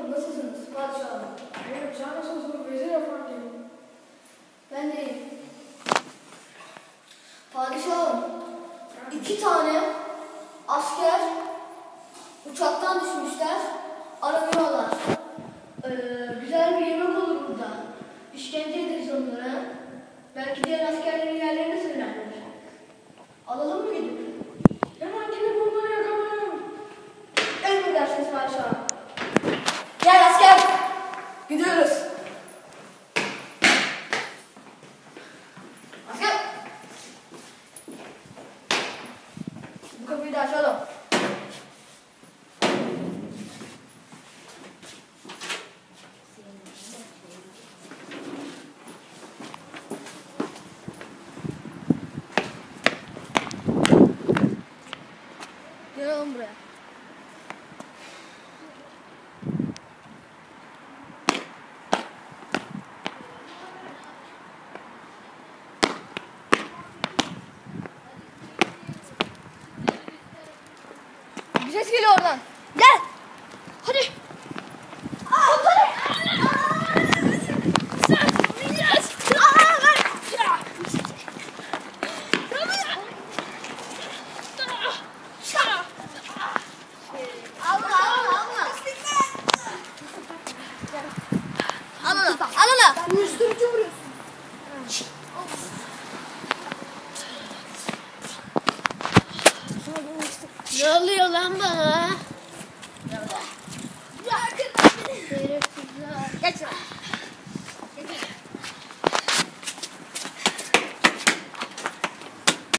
Hanım nasılsınız? Padişahım. Benim sen nasılsın Vezir Efendi? Ben de iyiyim. Padişahım, iki tane asker uçaktan düşmüşler, aranıyorlar. Ee, güzel bir yemek olur burada. İşkence ederiz onlara. Belki diğer askerlerin yerlerine söylerler. Alalım mı gidip? Hemen gidip onları yakalım. Emredersiniz padişahım. que do this. Let's go. Look at me, Bir ses geliyor oradan. Gel. Hadi. Al onu. Al onu. Uyuşturucu vuruyorsun. Ne 三本啊，要不要？